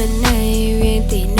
when I really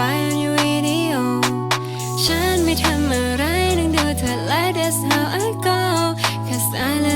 find your video ฉันไม่ทำอะไรนั่งดูเธอ like that's how I go cause I love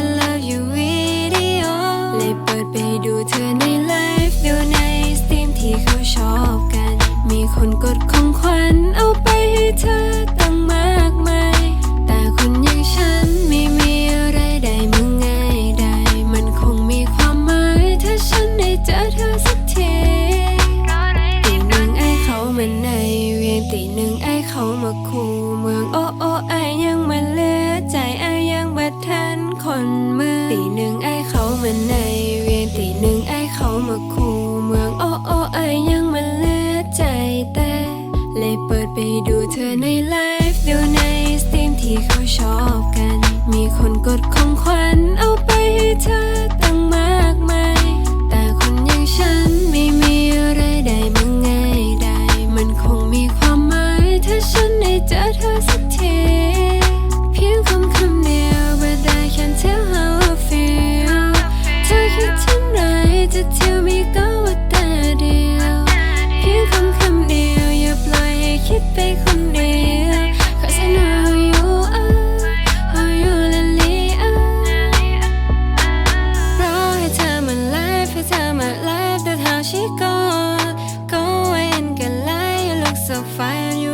ตีหนึ่งไอเขามาคู่เมืองโอโอไอยังมาเลือใจไอยังบัดทันคนเมืองตีหนึ่งไอเขามาในเวียนตีหนึ่งไอเขามาคู่เมืองโอโอไอยังมาเลือใจแต่เลยเปิดไปดูเธอในไลฟ์ดูในสตรีมที่เขาชอบกัน มีคนกดของขวัญ